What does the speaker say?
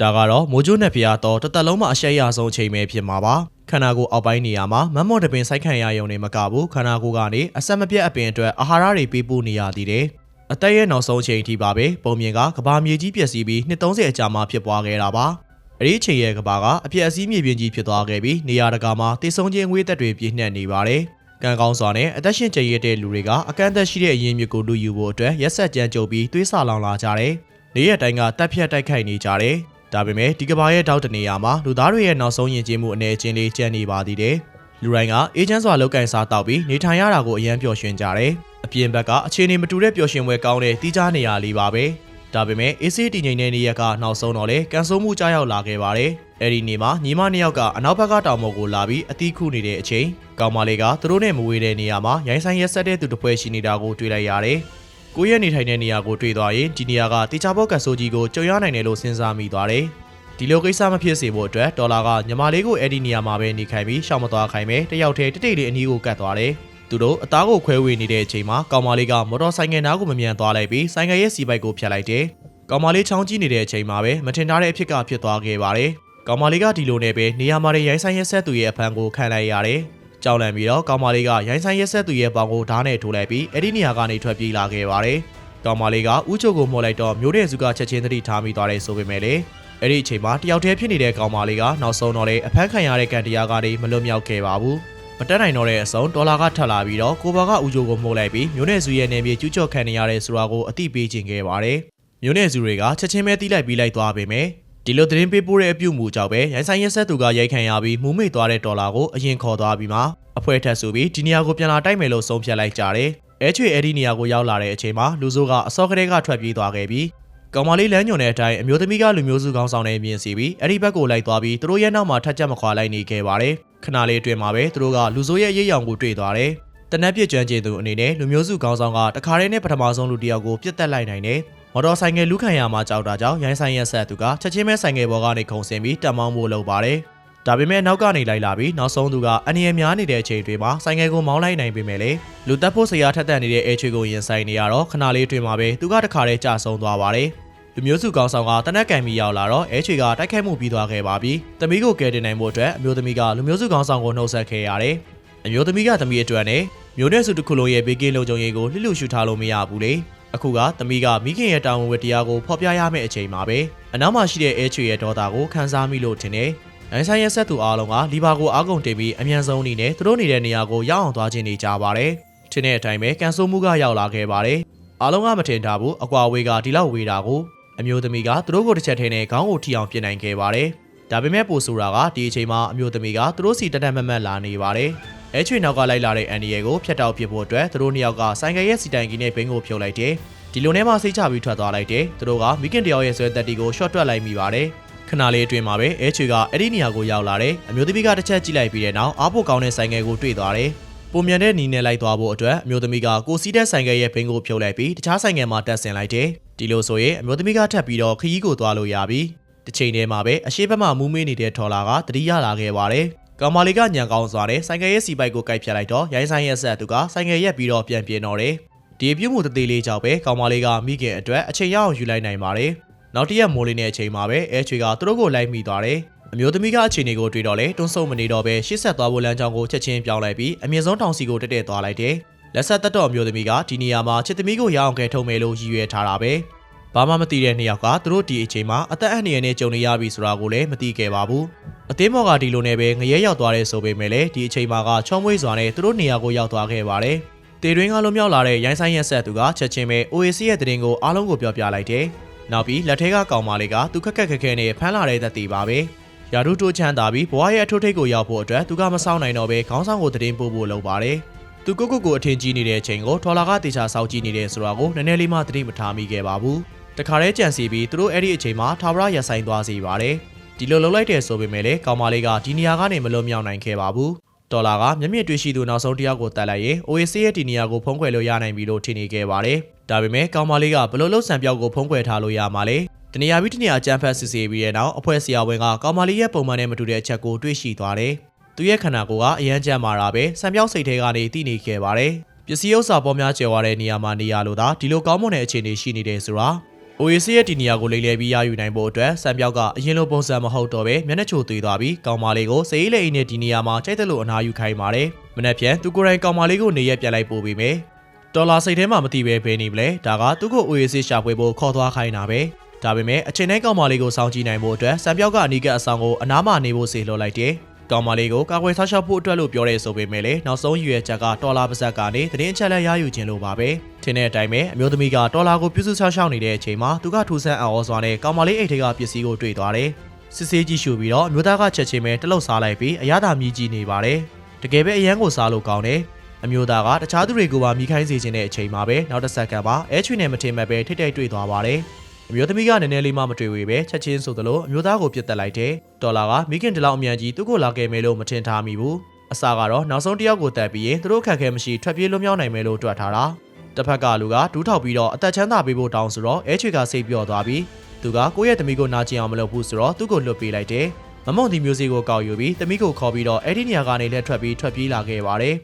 ဒါကတော့မိုးကြိုးနဲ့ဖျားတော့တစ်သက်လုံးမှာအရှက်ရဆုံးအချိန်ပဲဖြစ်မှာပါခန္ဓာကိုယ်အောက်ပိုင်းနေရာမှာမတ်မော့တပင်စိုက်ခံရရုံနဲ့မကဘူးခန္ဓာကိုယ်ကနေအဆက်မပြတ်အပင်အတွက်အာဟာရတွေပေးပို့နေရသေးတယ်အသက်ရဲ့နောက်ဆုံးအချိန်အထိပါပဲပုံမြင်ကကဘာမြေကြီးပျက်စီးပြီးနှစ်30အကြာမှဖြစ်ပွားခဲ့တာပါအဲ့ဒီအချိန်ရဲ့ကဘာကအပြက်အစည်းမြေပြင်ကြီးဖြစ်သွားခဲ့ပြီးနေရာတကာမှာတည်ဆုံခြင်းငွေသက်တွေပြည့်နှက်နေပါတယ်ကံကောင်းစွာနဲ့အသက်ရှင်ကျရတဲ့လူတွေကအကန့်အသတ်ရှိတဲ့အရင်းမြစ်ကိုလူယူဖို့အတွက်ရက်ဆက်ကြမ်းကြုတ်ပြီးသွေးဆာလောင်လာကြတယ်။နေရက်တိုင်းကတက်ဖြတ်တိုက်ခိုက်နေကြတယ်။ ဒါပေမဲ့ဒီကဘာရဲ့တောက်တနေရာမှာလူသားတွေရဲ့နောက်ဆုံးယဉ်ကျေးမှုအနေချင်းလေးကျန်နေပါသေးတယ်။လူတိုင်းကအေဂျင့်စွာလောက်ကင်စားတောက်ပြီးနေထိုင်ရတာကိုအယံပျော်ရွှင်ကြတယ်။အပြင်ဘက်ကအခြေအနေမတူတဲ့ပျော်ရွှင်ပွဲကောင်းတဲ့တီးခြားနေရာလေးပါပဲ။ဒါပေမဲ့အေးဆေးတည်ငြိမ်တဲ့နေရက်ကနောက်ဆုံးတော့လေကန်ဆိုးမှုကြားရောက်လာခဲ့ပါတယ်။အဲ့ဒီနေ့မှာညီမနှစ်ယောက်ကအနောက်ဘက်ကတောင်ပေါ်ကိုလာပြီးအသီးခုနေတဲ့အချိန်ကောင်မလေးကသူတို့နဲ့မဝေးတဲ့နေရာမှာရိုင်းဆိုင်ရက်ဆက်တဲ့သူတစ်ဖွဲ့ရှိနေတာကိုတွေ့လိုက်ရတယ်။ ကိုယ့်ရဲ့နေထိုင်တဲ့နေရာကိုတွေ့သွားရင်ဒီနေရာကတေချာဘော့ကတ်ဆိုကြီးကိုကြုံရနိုင်တယ်လို့စဉ်းစားမိသွားတယ်။ဒီလိုကိစ္စမဖြစ်စေဖို့အတွက်ဒေါ်လာကညီမလေးကိုအဲ့ဒီနေရာမှာပဲနေခိုင်းပြီးရှောင်မသွားခိုင်းပဲတယောက်တည်းတိတ်တိတ်လေးအနီးကိုကတ်သွားတယ်။သူတို့အသားကိုခွဲဝေနေတဲ့အချိန်မှာကောင်မလေးကမော်တော်ဆိုင်ငယ်နားကိုမမြန်သွားလိုက်ပြီးဆိုင်ငယ်ရဲ့စီပိုက်ကိုဖျက်လိုက်တယ်။ကောင်မလေးချောင်းကြည့်နေတဲ့အချိန်မှာပဲမထင်ထားတဲ့အဖြစ်ကဖြစ်သွားခဲ့ပါတယ်။ကောင်မလေးကဒီလိုနဲ့ပဲနေရာမှာရိုင်းဆိုင်ရက်ဆက်သူရဲ့အဖမ်းကိုခံလိုက်ရတယ်။ ကြောက်လန့်ပြီးတော့ကောင်မလေးကရိုင်းဆိုင်ရက်ဆက်သူရဲ့ပေါင်ကိုဓာတ်နဲ့ထိုးလိုက်ပြီးအဲ့ဒီနေရာကနေထွက်ပြေးလာခဲ့ပါတယ်။ကောင်မလေးကဥချုပ်ကိုမှော်လိုက်တော့မျိုးတဲ့စုကချက်ချင်းသတိထားမိသွားတယ်ဆိုပေမဲ့လေအဲ့ဒီအချိန်မှာတယောက်တည်းဖြစ်နေတဲ့ကောင်မလေးကနောက်ဆုံးတော့လေအဖမ်းခံရတဲ့ကန်တရားကနေမလွတ်မြောက်ခဲ့ပါဘူး။မတက်နိုင်တော့တဲ့အစုံဒေါ်လာကထပ်လာပြီးတော့ကိုဘာကဥချုပ်ကိုမှုတ်လိုက်ပြီးမျိုးနဲ့စုရဲ့နေမြေကျူးကျော်ခံနေရတဲ့ဆိုတာကိုအသိပေးခြင်းခဲ့ပါတယ်။မျိုးနဲ့စုတွေကချက်ချင်းပဲတီးလိုက်ပြီးလိုက်သွားပေမဲ့ ဒီလိုသတင်းပေးပို့တဲ့အပြုမူကြောင့်ပဲရိုင်းဆိုင်ရက်ဆက်သူကရိုက်ခံရပြီးမူးမိတ်သွားတဲ့ဒေါ်လာကိုအရင်ခေါ်သွားပြီးမှအဖွဲထက်ဆိုပြီးဒီနေရာကိုပြန်လာတိုက်မယ်လို့ဆုံးဖြတ်လိုက်ကြတယ်။အဲချွေအဲ့ဒီနေရာကိုရောက်လာတဲ့အချိန်မှာလူဆိုးကအစောကလေးကထွက်ပြေးသွားခဲ့ပြီးကောင်မလေးလမ်းညွန်တဲ့အတိုင်းအမျိုးသမီးကလူမျိုးစုကောင်းဆောင်နဲ့မြင်စီပြီးအဲ့ဒီဘက်ကိုလိုက်သွားပြီးသူတို့ရဲ့နောက်မှာထက်ချက်မခွာလိုက်နေခဲ့ပါတယ်။ခဏလေးအတွင်းမှာပဲသူတို့ကလူဆိုးရဲ့ရိပ်ရောင်ကိုတွေ့သွားတယ်။တနက်ပြစ်ကြမ်းကျင်သူအနေနဲ့လူမျိုးစုကောင်းဆောင်ကတခါတည်းနဲ့ပထမဆုံးလူတစ်ယောက်ကိုပြစ်တက်လိုက်နိုင်တယ်။ မော်တော်ဆိုင်ငယ်လူခံရမှာကြောက်တာကြောင့်ရိုင်းဆိုင်ရက်ဆက်သူကချက်ချင်းပဲဆိုင်ငယ်ပေါ်ကနေခုန်ဆင်းပြီးတက်မောင်းဖို့လုပ်ပါတယ်။ဒါပေမဲ့နောက်ကနေလိုက်လာပြီးနောက်ဆုံးသူကအနည်းများနေတဲ့အချိန်တွေမှာဆိုင်ငယ်ကိုမောင်းလိုက်နိုင်ပေမဲ့လေလူတက်ဖို့ဆရာထက်တက်နေတဲ့အဲချွေကိုရင်ဆိုင်နေရတော့ခဏလေးအတွင်းမှာပဲသူကတခါတည်းကြာဆုံးသွားပါတယ်။လူမျိုးစုကောင်းဆောင်ကတနက်ကန်မီရောက်လာတော့အဲချွေကတိုက်ခိုက်မှုပြီးသွားခဲ့ပါပြီ။တမီးကိုကယ်တင်နိုင်ဖို့အတွက်အမျိုးသမီးကလူမျိုးစုကောင်းဆောင်ကိုနှုတ်ဆက်ခဲ့ရတယ်။အမျိုးသမီးကတမီးအတွက်နဲ့မျိုးနွယ်စုတစ်ခုလုံးရဲ့ဘေးကင်းလုံခြုံရေးကိုလှစ်လူရှူထားလို့မရဘူးလေ။ အခုကသမီးကမိခင်ရဲ့တာဝန်ဝတ္တရားကိုဖော်ပြရမယ့်အချိန်မှာပဲအနောက်မှာရှိတဲ့အဲချွေရဲ့ဒေါတာကိုခန်းစားမိလို့ထင်တယ်။အိုင်ဆိုင်ရဲ့ဆက်သူအားလုံးကလီဘာကိုအားကုန်တင်ပြီးအမြန်ဆုံးအနေနဲ့သူတို့နေတဲ့နေရာကိုရောက်အောင်သွားခြင်းနေကြပါတယ်။ထင်းတဲ့အတိုင်းပဲကန်ဆိုးမှုကရောက်လာခဲ့ပါတယ်။အားလုံးကမထင်ထားဘူးအကွာဝေးကဒီလောက်ဝေးတာကိုအမျိုးသမီးကသူတို့ကိုတစ်ချက်ထဲနဲ့ခေါင်းကိုထိအောင်ပြင်နိုင်ခဲ့ပါတယ်။ဒါပေမဲ့ပိုဆိုတာကဒီအချိန်မှာအမျိုးသမီးကသူတို့စီတက်တက်မတ်မတ်လာနေပါတယ်။ အဲချွေနောက်ကလိုက်လာတဲ့အန်ဒီရဲ့ကိုဖျက်တောက်ပစ်ဖို့အတွက်သူတို့နှစ်ယောက်ကဆိုင်ကယ်ရဲ့စီတိုင်ကြီးနဲ့ဘင်းကိုဖြုတ်လိုက်တယ်။ဒီလိုနဲ့မှစိတ်ချပြီးထွက်သွားလိုက်တယ်။သူတို့ကမိခင်တယောက်ရဲ့ဆွဲသက်တီကိုရှော့တွက်လိုက်မိပါတယ်။ခဏလေးအတွင်းမှာပဲအဲချွေကအဲ့ဒီနေရာကိုရောက်လာတယ်။အမျိုးသမီးကတစ်ချက်ကြည့်လိုက်ပြီးတဲ့နောက်အားဖို့ကောင်းတဲ့ဆိုင်ကယ်ကိုတွေ့သွားတယ်။ပုံမြန်တဲ့နီနဲ့လိုက်သွားဖို့အတွက်အမျိုးသမီးကကိုစီးတဲ့ဆိုင်ကယ်ရဲ့ဘင်းကိုဖြုတ်လိုက်ပြီးတခြားဆိုင်ကယ်မှာတက်ဆင်လိုက်တယ်။ဒီလိုဆိုရင်အမျိုးသမီးကထပ်ပြီးတော့ခရီးကိုသွားလို့ရပြီ။တစ်ချိန်တည်းမှာပဲအရှိဘက်မှမူးမေးနေတဲ့ထော်လာကတတိယလာခဲ့ပါတယ်။ ကောင်မလေးကညံကောင်းစွာနဲ့ဆိုင်ကယ်ရဲ့စီပိုက်ကိုကိုက်ဖြတ်လိုက်တော့ရိုင်းဆိုင်ရဲ့ဆက်သူကဆိုင်ကယ်ရက်ပြီးတော့ပြန်ပြေးတော့တယ်။ဒီအပြုတ်မှုတသေးလေးကြောင့်ပဲကောင်မလေးကမိခင်အတွက်အချိန်ရအောင်ယူလိုက်နိုင်ပါတယ်။နောက်တရက်မိုးလေးနဲ့အချိန်မှာပဲအဲချွေကသူတို့ကိုလိုက်မိသွားတယ်။အမျိုးသမီးကအခြေအနေကိုတွေ့တော့လေတွန်းဆုံမနေတော့ပဲရှစ်ဆက်သွားဖို့လမ်းကြောင်းကိုချက်ချင်းပြောင်းလိုက်ပြီးအမြင့်ဆုံးတောင်စီကိုတက်တက်သွားလိုက်တယ်။လက်ဆက်သက်တော်အမျိုးသမီးကဒီနေရာမှာချစ်သမီးကိုရအောင်ကဲထုံမယ်လို့ရည်ရွယ်ထားတာပဲ။ဘာမှမသိတဲ့နှစ်ယောက်ကသူတို့ဒီအချိန်မှာအသက်အန္တရာယ်နဲ့ကြုံနေရပြီဆိုတာကိုလည်းမသိခဲ့ပါဘူး။ အသေးမော်ကဒီလိုနဲ့ပဲငရဲရောက်သွားတဲ့ဆိုပေမဲ့လည်းဒီအချိန်မှာကချောမွေးစွာနဲ့သူတို့နေရာကိုရောက်သွားခဲ့ပါတယ်။တေတွင်းကလုံးမြောက်လာတဲ့ရိုင်းဆိုင်ရက်ဆက်သူကချက်ချင်းပဲ OAC ရဲ့တရင်ကိုအားလုံးကိုပြောပြလိုက်တယ်။နောက်ပြီးလက်ထဲကကောင်မလေးကသူခက်ခက်ခက်ခဲနဲ့ဖမ်းလာတဲ့သက်တည်ပါပဲ။ရာထူးတိုးချမ်းသာပြီးဘဝရဲ့အထွတ်ထိပ်ကိုရောက်ဖို့အတွက်သူကမဆောင်နိုင်တော့ပဲခေါင်းဆောင်ကိုတရင်ပို့ဖို့လုပ်ပါတယ်။သူကိုကိုကိုအထင်ကြီးနေတဲ့အချိန်ကိုထော်လာကတေချာစောက်ကြည့်နေတဲ့ဆိုတာကိုနည်းနည်းလေးမှသတိမထားမိခဲ့ပါဘူး။တခါတည်းကြံစီပြီးသူတို့အဲ့ဒီအချိန်မှာထာဝရရဆိုင်သွားစီပါတယ်။ ဒီလိုလုပ်လိုက်တဲ့ဆိုပေမဲ့လည်းကောင်မလေးကဒီနေရာကနေမလွတ်မြောက်နိုင်ခဲ့ပါဘူး။ဒေါ်လာကမျက်မြင်တွေ့ရှိသူနောက်ဆုံးတစ်ယောက်ကိုတက်လိုက်ရင် OAC ရဲ့ဒီနေရာကိုဖုံးကွယ်လို့ရနိုင်ပြီလို့ထင်နေခဲ့ပါတယ်။ဒါပေမဲ့ကောင်မလေးကဘလို့လို့ဆံပြောက်ကိုဖုံးကွယ်ထားလို့ရမှာလဲ။တနေရာပြီးတနေရာကြမ်းဖက်စစ်ဆေးပြီးတဲ့နောက်အဖွဲ့ဆရာဝန်ကကောင်မလေးရဲ့ပုံမှန်နဲ့မတူတဲ့အချက်ကိုတွေ့ရှိသွားတယ်။သူရဲ့ခန္ဓာကိုယ်ကအယမ်းကြမ်းမာတာပဲဆံပြောက်စိတ်ထဲကနေတည်နေခဲ့ပါတယ်။ပစ္စည်းဥစ္စာပေါ်များကျယ်ဝတဲ့နေရာမှာနေရလို့သာဒီလိုကောင်းမွန်တဲ့အခြေအနေရှိနေတယ်ဆိုတာ OAC ရဲ့ဒီနေရာကိုလိမ့်လဲပြီးရယူနိုင်ဖို့အတွက်စံပြောက်ကအရင်လိုပုံစံမဟုတ်တော့ပဲမျက်နှာချိုသွေးသွားပြီးကောင်မလေးကိုစေးလေးအိမ်နဲ့ဒီနေရာမှာချိန်တယ်လို့အနာယူခိုင်းပါတယ်။မနေ့ပြန်သူကိုယ်တိုင်ကောင်မလေးကိုနေရက်ပြတ်လိုက်ပို့ပြီးမယ်။ဒေါ်လာစိတ်ထဲမှာမသိပဲဘယ်နေပလဲဒါကသူ့ကို OAC ရှာဖွေဖို့ခေါ်သွားခိုင်းတာပဲ။ဒါပေမဲ့အချိန်တိုင်းကောင်မလေးကိုစောင့်ကြည့်နိုင်ဖို့အတွက်စံပြောက်ကအနီးကအဆောင်ကိုအနားမနေဖို့စေလွှတ်လိုက်တယ်။ ကောင်မလေးကိုကာကွယ်ဆောက်ရှောက်ဖို့အတွက်လို့ပြောရဲဆိုပေမဲ့လည်းနောက်ဆုံးရွေချက်ကတော်လာပါဇက်ကနေသတင်းအချက်လက်ရယူခြင်းလို့ပါပဲ။ထင်းတဲ့အတိုင်းပဲအမျိုးသမီးကတော်လာကိုပြုစုဆောက်ရှောက်နေတဲ့အချိန်မှာသူကထူဆန်းအောင်စွာနဲ့ကောင်မလေးအိတ်ထဲကပစ္စည်းကိုတွေ့သွားတယ်။စစ်ဆေးကြည့်ရှုပြီးတော့အမျိုးသားကချက်ချင်းပဲတလုတ်စားလိုက်ပြီးအရသာမြည်ကြည့်နေပါတယ်။တကယ်ပဲအရန်ကိုစားလို့ကောင်းတယ်။အမျိုးသားကတခြားသူတွေကိုပါမိခိုင်းစေခြင်းတဲ့အချိန်မှာပဲနောက်တစ်ဆက်ကပါအဲချွေနဲ့မထင်မဲ့ပဲထိတ်ထိတ်တွေ့သွားပါတယ်။ အမျိုးသမီးကနည်းနည်းလေးမှမတွေ့ဝေပဲချက်ချင်းဆိုသလိုအမျိုးသားကိုပြစ်တက်လိုက်တယ်။ဒေါ်လာကမိခင်တလောက်အမြန်ကြီးသူ့ကိုလာခဲ့မယ်လို့မထင်ထားမိဘူး။အစကတော့နောက်ဆုံးတစ်ယောက်ကိုတက်ပြီးရင်သူတို့ခက်ခဲမရှိထွက်ပြေးလွတ်မြောက်နိုင်မယ်လို့တွက်ထားတာ။တစ်ဖက်ကလူကဒူးထောက်ပြီးတော့အသက်ချမ်းသာပေးဖို့တောင်းဆိုတော့အဲချွေကစိတ်ပြော့သွားပြီးသူကကိုယ့်ရဲ့သမီးကိုနာကျင်အောင်မလုပ်ဘူးဆိုတော့သူ့ကိုလွတ်ပေးလိုက်တယ်။မမုံဒီမျိုးစေ့ကိုကောက်ယူပြီးသမီးကိုခေါ်ပြီးတော့အဲ့ဒီနေရာကနေလက်ထွက်ပြီးထွက်ပြေးလာခဲ့ပါတယ်